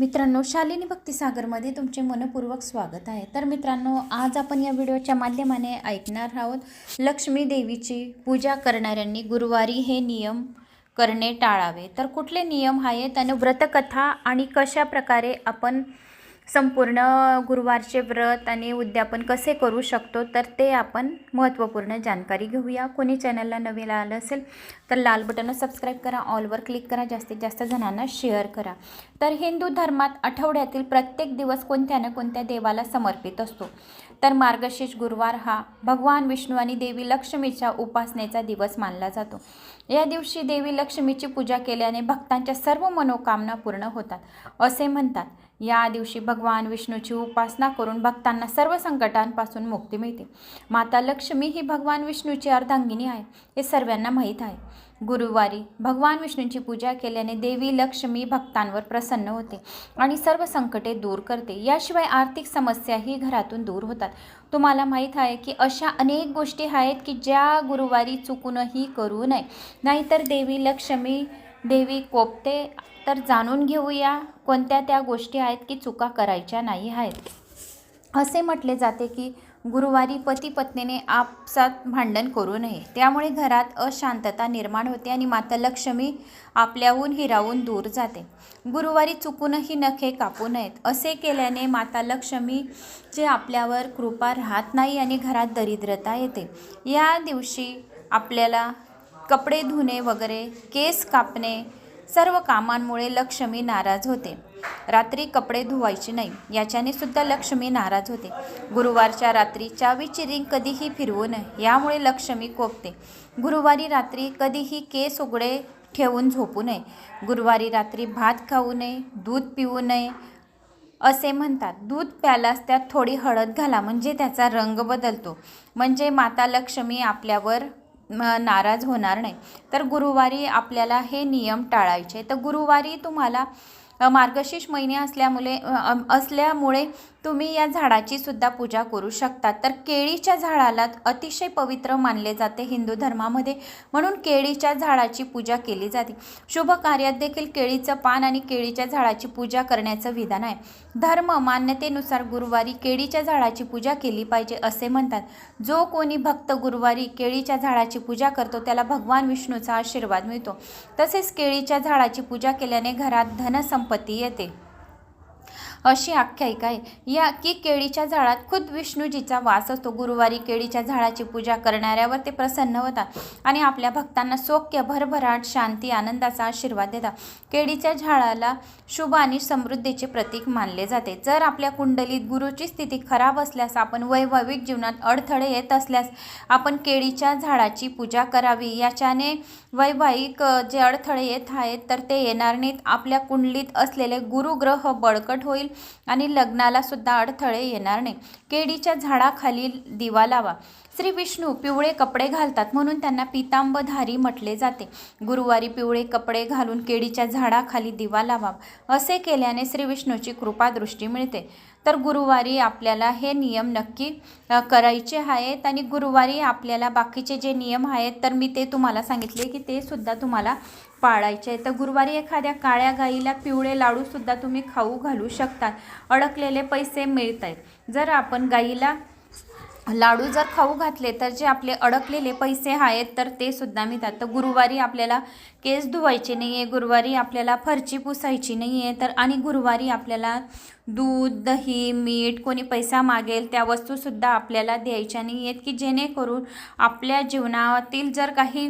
मित्रांनो शालिनी भक्तिसागरमध्ये तुमचे मनपूर्वक स्वागत आहे. तर मित्रांनो आज आपण या व्हिडिओच्या माध्यमाने ऐकणार आहोत लक्ष्मी देवीची पूजा करणाऱ्यांनी गुरुवारी हे नियम करणे टाळावे. तर कुठले नियम आहेत आणि व्रतकथा आणि कशा प्रकारे आपण संपूर्ण गुरुवारचे व्रत आणि उद्यापन कसे करू शकतो तर ते आपण महत्त्वपूर्ण जानकारी घेऊया. कोणी चॅनलला नवीन आलं असेल तर लाल बटनं सबस्क्राईब करा ऑलवर क्लिक करा जास्तीत जास्त जणांना शेअर करा. तर हिंदू धर्मात आठवड्यातील प्रत्येक दिवस कोणत्या ना कोणत्या देवाला समर्पित असतो? तर मार्गशीर्ष गुरुवार हा भगवान विष्णू आणि देवी लक्ष्मीच्या उपासनेचा दिवस मानला जातो. या दिवशी देवी लक्ष्मीची पूजा केल्याने भक्तांच्या सर्व मनोकामना पूर्ण होतात असे म्हणतात. या दिवशी भगवान विष्णूची उपासना करून भक्तांना सर्व संकटांपासून मुक्ती मिळते. माता लक्ष्मी ही भगवान विष्णूची अर्धांगिनी आहे हे सर्वांना माहीत आहे. गुरुवारी भगवान विष्णूंची पूजा केल्याने देवी लक्ष्मी भक्तांवर प्रसन्न होते आणि सर्व संकटे दूर करते. याशिवाय आर्थिक समस्याही घरातून दूर होतात. तुम्हाला माहीत आहे की अशा अनेक गोष्टी आहेत की ज्या गुरुवारी चुकूनही करू नये. नाहीतर देवी लक्ष्मी देवी कोपते तर जाणून घेऊया कोणत्या त्या गोष्टी आहेत की चुका करायच्या नाही आहेत. असे म्हटले जाते की गुरुवारी पती पत्नीने आपसात भांडण करू नये. त्यामुळे घरात अशांतता निर्माण होते आणि माता लक्ष्मी आपल्याहून हिरावून दूर जाते. गुरुवारी चुकूनही नखे कापू नयेत. असे केल्याने माता लक्ष्मीचे आपल्यावर कृपा राहत नाही आणि घरात दरिद्रता येते. या दिवशी आपल्याला कपडे धुणे वगैरे केस कापणे सर्व कामांमुळे लक्ष्मी नाराज होते. रात्री कपडे धुवायचे नाही याच्याने सुद्धा लक्ष्मी नाराज होते. गुरुवारच्या रात्री चावीची रिंग कधीही फिरवू नये यामुळे लक्ष्मी कोपते. गुरुवारी रात्री कधीही केस उघडे ठेवून झोपू नये. गुरुवारी रात्री भात खाऊ नये दूध पिऊ नये असे म्हणतात. दूध प्यालास त्यात थोडी हळद घाला म्हणजे त्याचा रंग बदलतो. म्हणजे माता लक्ष्मी आपल्यावर नाराज होणार नाही. तर गुरुवारी आपल्याला हे नियम टाळायचे. तर गुरुवारी तुम्हाला मार्गशीर्ष महिने असल्यामुळे असल्यामुळे तुम्ही या झाडाची सुद्धा पूजा करू शकता. तर केळीच्या झाडाला अतिशय पवित्र मानले जाते हिंदू धर्मामध्ये. म्हणून केळीच्या झाडाची पूजा केली जाते. शुभ कार्यात देखील केळीचं पान आणि केळीच्या झाडाची पूजा करण्याचं विधान आहे. धर्म मान्यतेनुसार गुरुवारी केळीच्या झाडाची पूजा केली पाहिजे असे म्हणतात. जो कोणी भक्त गुरुवारी केळीच्या झाडाची पूजा करतो त्याला भगवान विष्णूचा आशीर्वाद मिळतो. तसेच केळीच्या झाडाची पूजा केल्याने घरात धनसंपत्ती येते. अशी आख्यायिका आहे. या की केळीच्या झाडात खुद विष्णूजीचा वास असतो. गुरुवारी केळीच्या झाडाची पूजा करणाऱ्यावर ते प्रसन्न होतात आणि आपल्या भक्तांना सौख्य भरभराट शांती आनंदाचा आशीर्वाद देतात. केळीच्या झाडाला शुभ आणि समृद्धीचे प्रतीक मानले जाते. जर आपल्या कुंडलीत गुरुची स्थिती खराब असल्यास आपण वैवाहिक जीवनात अडथळे येत असल्यास आपण केळीच्या झाडाची पूजा करावी. याच्याने वैवाहिक जे अडथळे येत आहेत तर ते येणार नाहीत. आपल्या कुंडलीत असलेले गुरुग्रह बळकट होईल. आणि लग्नाला सुद्धा अडथळे येणार नाही. केळीच्या झाडाखाली दिवा लावा. श्री विष्णू पिवळे कपडे घालतात म्हणून त्यांना पितांबधारी म्हटले जाते. गुरुवारी पिवळे कपडे घालून केळीच्या झाडाखाली दिवा लावा असे केल्याने श्री विष्णूची कृपादृष्टी मिळते. तर गुरुवारी आपल्याला हे नियम नक्की करायचे आहेत आणि गुरुवारी आपल्याला बाकीचे जे नियम आहेत तर मी ते तुम्हाला सांगितले की ते सुद्धा तुम्हाला पाळायचे आहे तर गुरुवारी एखाद्या काळ्या गाईला पिवळे लाडूसुद्धा तुम्ही खाऊ घालू शकतात. अडकलेले पैसे मिळत आहेत. जर आपण गाईला लाडू जर खाऊ घातले तर जे आपले अडकलेले पैसे आहेत तर ते सुद्धा मिळतात. तर गुरुवारी आपल्याला केस धुवायचे नाही आहे गुरुवारी आपल्याला फरची पुसायची नाही आहे तर आणि गुरुवारी आपल्याला दूध दही मीठ कोणी पैसा मागेल त्या वस्तूसुद्धा आपल्याला द्यायच्या नाही आहेत की जेणेकरून आपल्या जीवनातील जर काही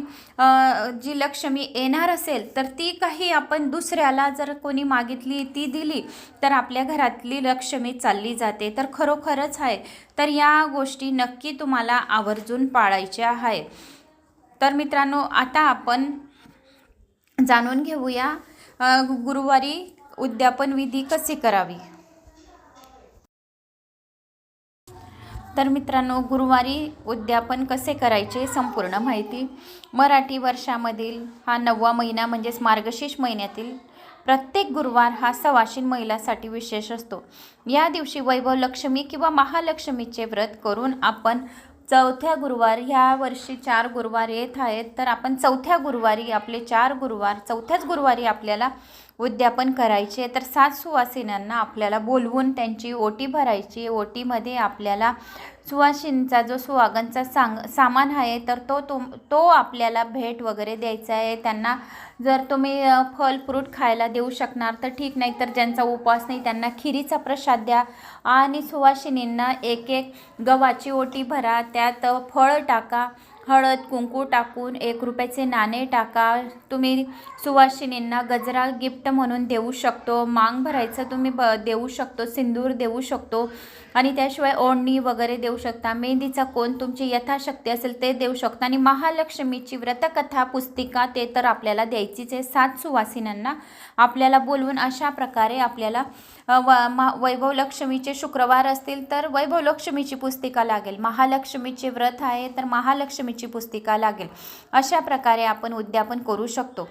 जी लक्ष्मी येणार असेल तर ती काही आपण दुसऱ्याला जर कोणी मागितली ती दिली तर आपल्या घरातली लक्ष्मी चालली जाते. तर खरोखरच आहे. तर या गोष्टी नक्की तुम्हाला आवर्जून पाळायच्या आहे. तर मित्रांनो आता आपण जाणून घेऊया गुरुवारी उद्यापन विधी कशी करावी? तर मित्रांनो गुरुवारी उद्यापन कसे करायचे संपूर्ण माहिती मराठी वर्षामधील हा नववा महिना म्हणजेच मार्गशीर्ष महिन्यातील प्रत्येक गुरुवार हा सवाशीन महिलासाठी विशेष असतो. या दिवशी वैभव लक्ष्मी किंवा महालक्ष्मीचे व्रत करून आपण चौथ्या गुरुवार ह्या वर्षी चार गुरुवार येत आहेत तर आपण चौथ्या गुरुवारी आपले चार गुरुवार चौथ्याच गुरुवारी आपल्याला उद्यापन करायचे. तर सात सुवासिनांना आपल्याला बोलवून त्यांची ओटी भरायची. ओटीमध्ये आपल्याला सुवासिनचा जो सुहागनचा सांग सामान आहे तर तो तुम तो आपल्याला भेट वगैरे द्यायचा आहे. त्यांना जर तुम्ही फल फ्रूट खायला देऊ शकणार तर ठीक. नाही तर ज्यांचा उपवास नाही त्यांना खिरीचा प्रसाद द्या. आणि सुवासिनींना एक एक गव्हाची ओटी भरा. त्यात फळ टाका. हळद कुंकू टाकून एक रुपयाचे नाणे टाका. तुम्ही सुवासिनींना गजरा गिफ्ट म्हणून देऊ शकतो. मांग भरायचं तुम्ही ब देऊ शकतो सिंदूर देऊ शकतो. आणि त्याशिवाय ओढणी वगैरे देऊ शकता. मेहंदीचा कोण तुमची यथाशक्ती असेल ते देऊ शकता. आणि महालक्ष्मीची व्रतकथा पुस्तिका ते तर आपल्याला द्यायचीच आहे. सात सुवासिनांना आपल्याला बोलवून अशा प्रकारे आपल्याला व मा वैभव लक्ष्मीचे शुक्रवार असतील तर वैभव लक्ष्मीची पुस्तिका लागेल. महालक्ष्मीचे व्रत आहे तर महालक्ष्मीची पुस्तिका लागेल. अशा प्रकारे आपण उद्यापन करू शकतो.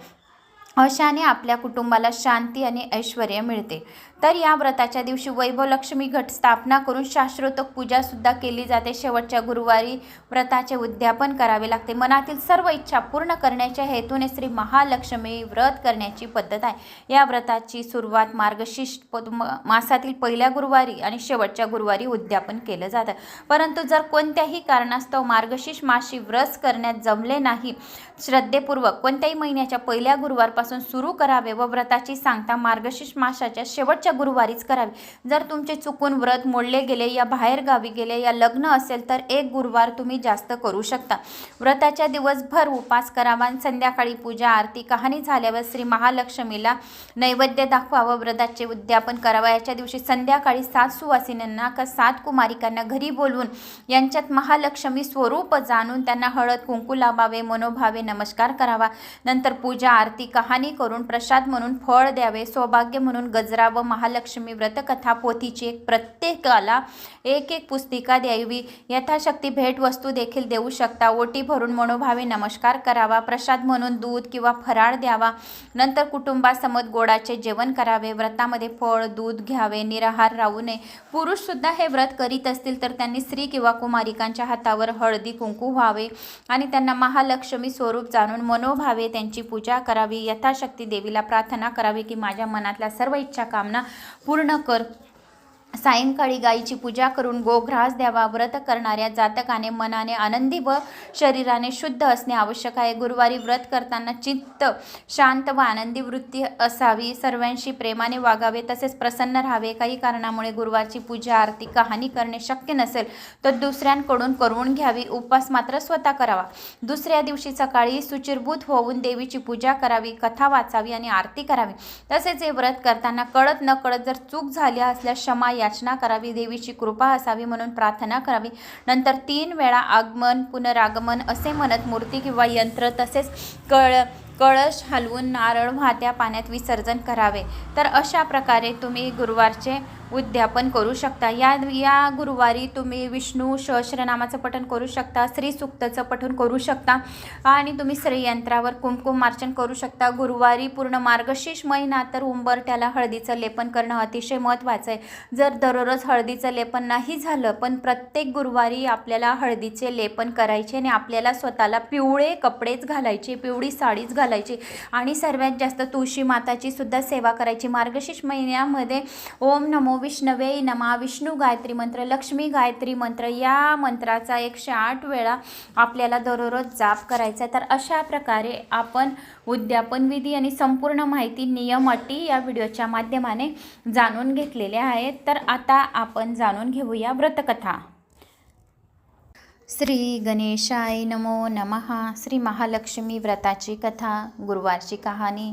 अशाने आपल्या कुटुंबाला शांती आणि ऐश्वर मिळते. तर या व्रताच्या दिवशी वैभव लक्ष्मी घट स्थापना करून शास्त्रोक्त पूजासुद्धा केली जाते. शेवटच्या गुरुवारी व्रताचे उद्यापन करावे लागते. मनातील सर्व इच्छा पूर्ण करण्याच्या हेतूने श्री महालक्ष्मी व्रत करण्याची पद्धत आहे. या व्रताची सुरुवात मार्गशीर्ष प- मासातील पहिल्या गुरुवारी आणि शेवटच्या गुरुवारी उद्यापन केलं जातं. परंतु जर कोणत्याही कारणास्तव मार्गशीर्ष माशी व्रत करण्यात जमले नाही श्रद्धेपूर्वक कोणत्याही महिन्याच्या पहिल्या गुरुवारपासून सुरू करावे व व्रताची सांगता मार्गशीर्ष मासाच्या शेवटच्या गुरुवारीच करावी. जर तुमचे चुकून व्रत मोडले गेले या बाहेरगावी गेले या लग्न असेल तर एक गुरुवार तुम्ही जास्त करू शकता. व्रताच्या दिवसभर उपास करावा आणि संध्याकाळी पूजा आरती कहाणी झाल्यावर श्री महालक्ष्मीला नैवेद्य दाखवावं व्रताचे उद्यापन करावं. याच्या दिवशी संध्याकाळी सात सुवासिनींना का सात कुमारिकांना घरी बोलवून यांच्यात महालक्ष्मी स्वरूप जाणून त्यांना हळद कुंकू लावावे मनोभावे नमस्कार करावा. नंतर पूजा आरती कहाणी करून प्रसाद म्हणून फळ द्यावे सौभाग्य म्हणून गजरा व महा महालक्ष्मी व्रतकथा पोथीची एक प्रत्येकाला एक एक पुस्तिका द्यावी. यथाशक्ती भेटवस्तू देखील देऊ शकता. ओटी भरून मनोभावे नमस्कार करावा. प्रसाद म्हणून दूध किंवा फराळ द्यावा. नंतर कुटुंबासमोर गोडाचे जेवण करावे. व्रतामध्ये फळ दूध घ्यावे. निराहार राहू नये. पुरुषसुद्धा हे व्रत करीत असतील तर त्यांनी स्त्री किंवा कुमारिकांच्या हातावर हळदी कुंकू व्हावे आणि त्यांना महालक्ष्मी स्वरूप जाणून मनोभावे त्यांची पूजा करावी. यथाशक्ती देवीला प्रार्थना करावी की माझ्या मनातल्या सर्व इच्छा कामना पूर्ण कर. सायंकाळी गायीची पूजा करून गोघ्रास द्यावा व्रत करणाऱ्या जातकाने मनाने आनंदी व शरीराने शुद्ध असणे आवश्यक आहे. गुरुवारी व्रत करताना चित्त शांत व आनंदी वृत्ती असावी. सर्वांशी प्रेमाने वागावे तसेच प्रसन्न राहावे. काही कारणामुळे गुरुवारची पूजा आरती कहाणी करणे शक्य नसेल तर दुसऱ्यांकडून करून घ्यावी. उपवास मात्र स्वतः करावा. दुसऱ्या दिवशी सकाळी सुचिरभूत होऊन देवीची पूजा करावी कथा वाचावी आणि आरती करावी. तसेच हे व्रत करताना कळत न कळत जर चूक झाली असल्यास क्षमा याचना करावी देवीची कृपा असावी म्हणून प्रार्थना करावी. नंतर तीन वेळा आगमन पुनरागमन असे म्हणत मूर्ती किंवा यंत्र तसेच कळ कळश हलवून नारळ वाहत्या पाण्यात विसर्जन करावे. तर अशा प्रकारे तुम्ही गुरुवारचे उद्यापन करू शकता. या या गुरुवारी तुम्ही विष्णू सहस्रनामाचं पठण करू शकता श्री सुक्तचं पठण करू शकता आणि तुम्ही श्रीयंत्रावर कुमकुमार्चन करू शकता. गुरुवारी पूर्ण मार्गशीर्ष महिना तर उंबरट्याला हळदीचं लेपन करणं अतिशय महत्त्वाचं आहे. जर दररोज हळदीचं लेपन नाही झालं पण प्रत्येक गुरुवारी आपल्याला हळदीचे लेपन करायचे आणि आपल्याला स्वतःला पिवळे कपडेच घालायचे पिवळी साडीच घालायची आणि सर्वात जास्त तुळशी माताची सुद्धा सेवा करायची. मार्गशीर्ष महिन्यामध्ये ओम नमो विष्णवे नमा विष्णू गायत्री मंत्र लक्ष्मी गायत्री मंत्र या मंत्राचा एकशे आठ वेळा आपल्याला दररोज जाप करायचा आहे. तर अशा प्रकारे आपण उद्यापन विधी आणि संपूर्ण माहिती नियम अटी या व्हिडिओच्या माध्यमाने जाणून घेतलेल्या आहेत. तर आता आपण जाणून घेऊया व्रतकथा. श्री गणेशाय नमो नमः. श्री महालक्ष्मी व्रताची कथा गुरुवारची कहाणी.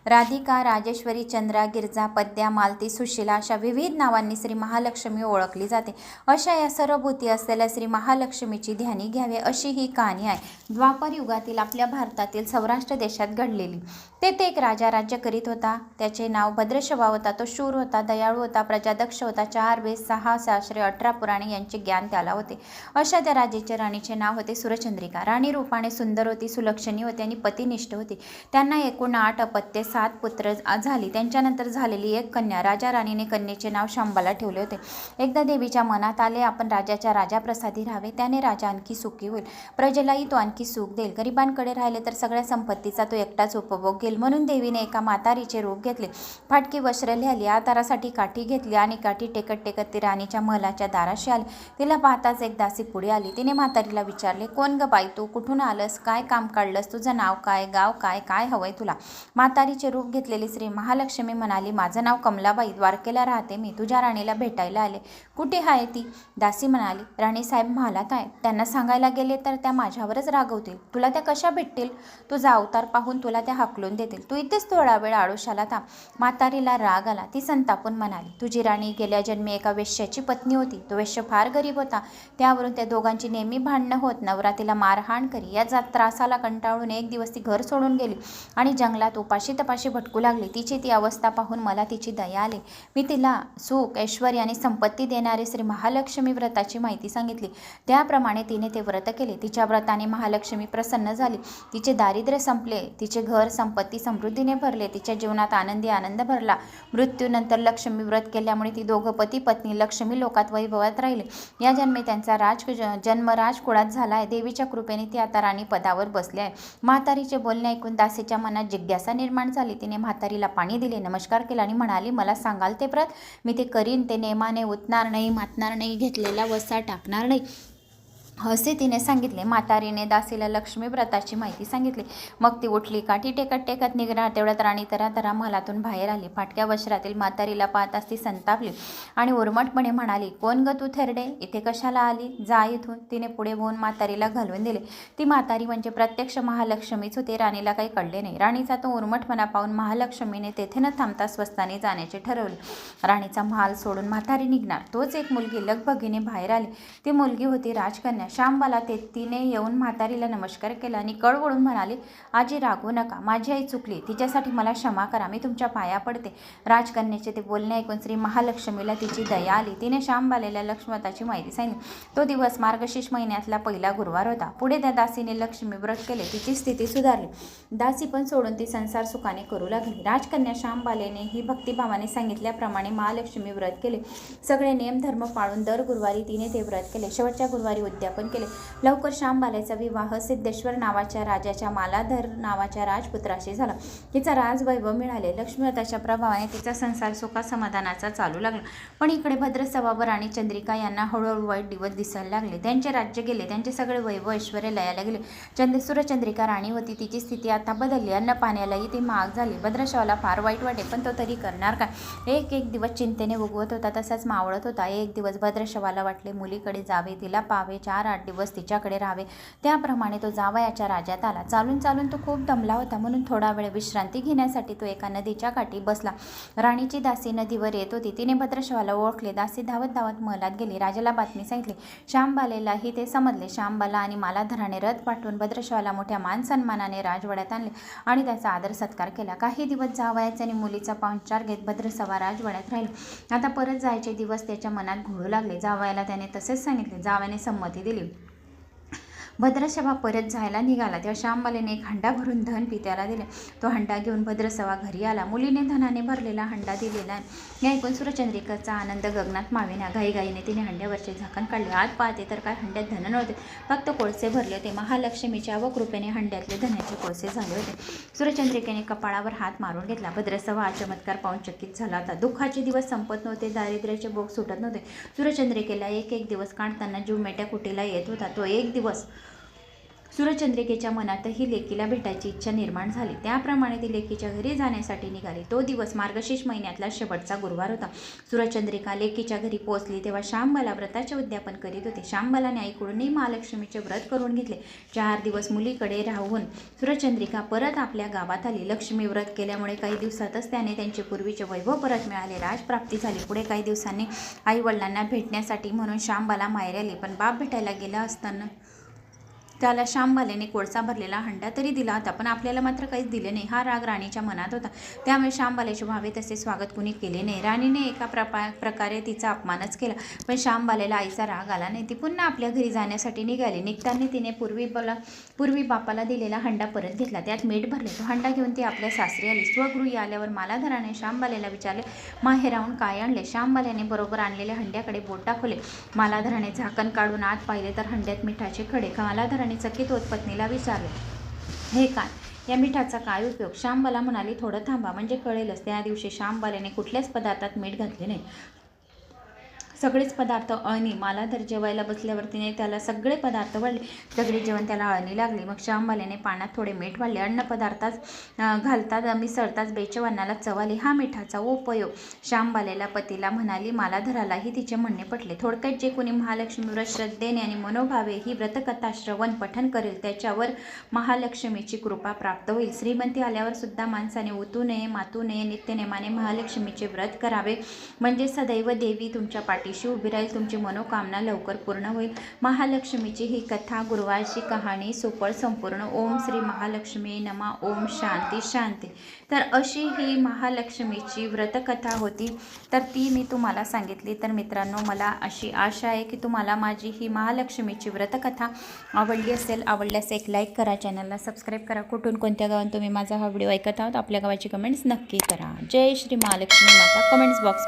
राधिका राजेश्वरी चंद्रा गिरजा पद्या मालती सुशिला अशा विविध नावांनी श्री महालक्ष्मी ओळखली जाते. अशा या सर्व भूती असलेल्या श्री महालक्ष्मीची ध्यानी घ्यावे अशी ही कहाणी आहे. द्वापर युगातील आपल्या भारतातील सौराष्ट्र देशात घडलेली. तेथे एक राजा राज्य करीत होता. त्याचे नाव भद्रशवा होता. तो शूर होता दयाळू होता प्रजादक्ष होता चार वेद सहा शास्त्रे अठरा पुराणे यांचे ज्ञान त्याला होते. अशा त्या राजेचे राणीचे नाव होते सुरचंद्रिका. राणी रूपाने सुंदर होती सुलक्षणी होती आणि पतिनिष्ठ होती. त्यांना एकूण आठ अपत्ये सात पुत्र झाली. त्यांच्यानंतर झालेली एक कन्या. राजा राणीने कन्येचे नाव शांबाला ठेवले होते. एकदा देवीच्या मनात आले आपण राजाच्या राजा प्रसादी राहावे. त्याने राजा आणखी सुखी होईल. प्रजेलाही तो आणखी सुख देईल. गरिबांकडे राहिले तर सगळ्या संपत्तीचा तो एकटाच उपभोग घेईल. म्हणून देवीने एका म्हातारीचे रूप घेतले. फाटकी वस्त्र लिहिली. आतारासाठी काठी घेतली आणि काठी टेकत टेकत ती राणीच्या महलाच्या दाराशी आली. तिला पाहताच एक दासी पुढे आली. तिने म्हातारीला विचारले कोण ग बाई तू? कुठून आलंस? काय काम काढलंस? तुझं नाव काय? गाव काय? काय हवंय तुला? म्हातारी म्हातारीचे रूप घेतलेली श्री महालक्ष्मी म्हणाली माझं नाव कमलाबाई द्वारकेला राहते मी तुझ्या राणीला भेटायला आले. कुठे आहे ती? दासी म्हणाली राणीसाहेब महालात आहे. त्यांना सांगायला गेले तर त्या माझ्यावरच रागवतील. तुला त्या कशा भेटतील? तुझा अवतार पाहून तुला त्या हाकलून देतील. तू इथेच थोडा वेळ आळुशाला थांब. म्हातारीला राग आला. ती संतापून म्हणाली तुझी राणी गेल्या जन्मी एका वेश्याची पत्नी होती. तो वेश्य फार गरीब होता. त्यावरून त्या दोघांची नेहमी भांडणं होत. नवरातीला मारहाण करी. या त्रासाला कंटाळून एक दिवस ती घर सोडून गेली आणि जंगलात उपाशी तपाशी भटकू लागली. तिची ती अवस्था पाहून मला तिची दया आली. मी तिला सुख ऐश्वर आणि संपत्ती देणारे श्री महालक्ष्मी व्रताची माहिती सांगितली. त्याप्रमाणे तिने ते व्रत केले. तिच्या व्रताने महालक्ष्मी प्रसन्न झाली. तिचे दारिद्र्य संपले. तिचे घर संपत्ती समृद्धीने भरले. तिच्या जीवनात आनंदी आनंद भरला. मृत्यूनंतर लक्ष्मी व्रत केल्यामुळे ती दोघं पती पत्नी लक्ष्मी लोकात वैभवात राहिले. या जन्मी त्यांचा राज जन्म राजकुळात झाला आहे. देवीच्या कृपेने ती आता राणी पदावर बसली आहे. म्हातारीचे बोलणे ऐकून दासीच्या मनात जिज्ञासा निर्माण झाली. तिने म्हातारीला पाणी दिले नमस्कार केला आणि म्हणाली मला सांगाल ते प्रत. मी ते करीन. ते नेमाने उतणार नाही मातणार नाही घेतलेला वसा टाकणार नाही. असे तिने सांगितले म्हातारीने दासीला लक्ष्मीव्रताची माहिती सांगितली. मग ती उठली काठी टेकत टेकत निघणार तेवढ्यात राणी तरा तरा महालातून बाहेर आली. फाटक्या वस्त्रातील म्हातारीला पाहताच ती संतापली आणि उर्मटपणे म्हणाली कोण ग तू थेरडे? इथे कशाला आली? जा इथून. तिने पुढे होऊन म्हातारीला घालवून दिले. ती म्हातारी म्हणजे प्रत्यक्ष महालक्ष्मीच होती राणीला काही कळले नाही. राणीचा तो उर्मटपणा पाहून महालक्ष्मीने तेथे न थांबता स्वस्ताने जाण्याचे ठरवले. राणीचा महाल सोडून म्हातारी निघणार. तोच एक मुलगी लगबगीने बाहेर आली. ती मुलगी होती राजकन्या. श्यामबाला ते तिने येऊन म्हातारीला नमस्कार केला आणि कळवळून म्हणाली आजी रागू नका. माझी आई चुकली. तिच्यासाठी मला क्षमा करा. मी तुमच्या पाया पडते. राजकन्याचे ते बोलणे ऐकून श्री महालक्ष्मीला तिची दया आली. तिने श्यामबालेला लक्ष्मताची माहिती सांगितली. तो दिवस मार्गशीर्ष महिन्यातला पहिला गुरुवार होता. पुढे त्या दासीने लक्ष्मी व्रत केले. तिची स्थिती सुधारली. दासी पण सोडून ती संसार सुखाने करू लागली. राजकन्या श्यामबालेने ही भक्तिभावाने सांगितल्याप्रमाणे महालक्ष्मी व्रत केले. सगळे नियम धर्म पाळून दर गुरुवारी तिने ते व्रत केले. शेवटच्या गुरुवारी पदार्पण केले. लवकर श्यामबालेचा विवाह सिद्धेश्वर नावाच्या राजाच्या मालाधर नावाच्या राजपुत्राशी झाला. तिचा राजवैभव मिळाले. लक्ष्मीव्रताच्या प्रभावाने तिचा संसार सुखा समाधानाचा चालू लागला. पण इकडे भद्रसवाबर आणि चंद्रिका यांना हळूहळू वाईट दिवस दिसायला लागले. त्यांचे राज्य गेले. त्यांचे सगळे वैभव ऐश्वर्य लयाला गेले. चंद्र सूर्यचंद्रिका राणी होती. तिची स्थिती आता बदलली. अन्न पाण्यालाही ती महाग झाली. भद्रशावाला फार वाईट वाटे पण तो तरी करणार काय? एक एक दिवस चिंतेने उगवत होता तसाच मावळत होता. एक दिवस भद्रशवाला वाटले मुलीकडे जावे तिला पावे चार आठ दिवस तिच्याकडे राहावे. त्याप्रमाणे तो जावयाच्या राज्यात आला. चालून चालून तो खूप दमला होता. म्हणून थोडा वेळ विश्रांती घेण्यासाठी तो एका नदीच्या काठी बसला. राणीची दासी नदीवर येत होती. तिने भद्रशवाला ओळखले. दासी धावत धावत महलात गेली. राजाला बातमी सांगितली. श्यामबालेलाही ते समजले. श्यामबाला आणि मालाधराने रथ पाठवून भद्रशवाला मोठ्या मान सन्मानाने राजवाड्यात आणले आणि त्याचा आदर सत्कार केला. काही दिवस जावयाचे आणि मुलीचा पाहुणचार घेत भद्रसवा राजवाड्यात राहिला. आता परत जायचे दिवस त्याच्या मनात घोळू लागले. जावयाला त्याने तसेच सांगितले. जावयाने संमती दिली. Delhi. भद्रसभा परत जायला निघाला. तेव्हा श्यामबालेने एक हंडा भरून धन पित्याला दिले. तो हंडा घेऊन भद्रसभा घरी आला. मुलीने धनाने भरलेला हंडा दिलेला. आहे हे ऐकून सुरचंद्रिकाचा आनंद गगनात मावेना. घाईघाईने तिने हंड्यावरचे झाकण काढले. आत पाहते तर काय हंड्यात धन नव्हते. फक्त कोळसे भरले होते. महालक्ष्मीच्या व कृपेने हंड्यातले धनाचे कोळसे झाले होते. सूर्यचंद्रिकेने कपाळावर हात मारून घेतला. भद्रसभा हा चमत्कार पाहून चकित झाला होता. दुःखाचे दिवस संपत नव्हते. दारिद्र्याचे बोग सुटत नव्हते. सूर्यचंद्रिकेला एक एक दिवस काढताना जीव मेट्या कुटीला येत होता? तो एक दिवस सूर्यचंद्रिकेच्या मनातही लेकीला भेटायची इच्छा निर्माण झाली. त्याप्रमाणे ती लेकीच्या घरी जाण्यासाठी निघाली. तो दिवस मार्गशीर्ष महिन्यातला शेवटचा गुरुवार होता. सूर्यचंद्रिका लेकीच्या घरी पोहोचली तेव्हा श्यामबाला व्रताचे उद्यापन करीत होते. श्यामबालाने आईकडूनही महालक्ष्मीचे व्रत करून घेतले. चार दिवस मुलीकडे राहून सूर्यचंद्रिका परत आपल्या गावात आली. लक्ष्मी व्रत केल्यामुळे काही दिवसातच त्याने त्यांचे पूर्वीचे वैभव परत मिळाले. राजप्राप्ती झाली. पुढे काही दिवसांनी आई वडिलांना भेटण्यासाठी म्हणून श्यामबाला माहेर आली. पण बाप भेटायला गेला असताना त्याला श्यामबालेने कोळसा भरलेला हंडा तरी दिला होता पण आपल्याला मात्र काहीच दिले नाही. हा राग राणीच्या मनात होता. त्यामुळे श्यामबालेचे व्हावे तसे स्वागत कुणी केले नाही. राणीने एका प्रपा प्रकारे तिचा अपमानच केला. पण श्यामबालेला आईचा राग आला नाही. ती पुन्हा आपल्या घरी जाण्यासाठी निघाली. निघताना तिने पूर्वी बला पूर्वी बापाला दिलेला हंडा परत घेतला. त्यात मीठ भरले. तो हंडा घेऊन ती आपल्या सासरी आली. स्वगृही आल्यावर मालाधराने श्यामबालेला विचारले माहेराहून काय आणले? श्यामबाल्याने बरोबर आणलेल्या हंड्याकडे बोट दाखवले. मालाधराने झाकण काढून आत पाहिले तर हंड्यात मिठाचे खडे. मालाधराने चकित होत पत्नीला विचारले हे काय? या मिठाचा काय उपयोग? श्यामबाला म्हणाली थोडं थांबा म्हणजे कळेलच त्या दिवशी श्यामबाल्याने कुठल्याच पदार्थात मीठ घातले नाही. सगळेच पदार्थ अळणी. मालाधर जेवायला बसल्यावर तिने त्याला सगळे पदार्थ वाढले सगळे जेवण त्याला अळणी लागली. मग श्यामबाल्याने पाण्यात थोडे मीठ वाढले अन्न पदार्थात घालतात मिसळताच बेचवानाला चवाले हा मिठाचा उपयोग. श्यामबाल्याला पतीला म्हणाली मालाधरालाही तिचे म्हणणे पटले. थोडक्यात जे कोणी महालक्ष्मी व्रत श्रद्धेने आणि मनोभावे ही व्रतकथा श्रवण पठन करेल त्याच्यावर महालक्ष्मीची कृपा प्राप्त होईल. श्रीमंती आल्यावर सुद्धा माणसाने उतू नये मातू नये नित्यनेमाने महालक्ष्मीचे व्रत करावे. म्हणजे सदैव देवी तुमच्या पाठी पाठीशी उभी राहील तुमची मनोकामना लवकर पूर्ण होईल. महालक्ष्मीची ही कथा गुरुवारची कहाणी सुपळ संपूर्ण. ओम श्री महालक्ष्मी नमा ओम शांती शांती. तर अशी ही महालक्ष्मीची व्रतकथा होती. तर ती मी तुम्हाला सांगितली. तर मित्रांनो मला अशी आशा आहे की तुम्हाला माझी ही महालक्ष्मीची व्रतकथा आवडली असेल आवडल्यास एक लाईक करा चॅनलला सबस्क्राईब करा. कुठून कोणत्या गावात तुम्ही माझा हा व्हिडिओ ऐकत आहात आपल्या गावाची कमेंट्स नक्की करा. जय श्री महालक्ष्मी माता. Comments box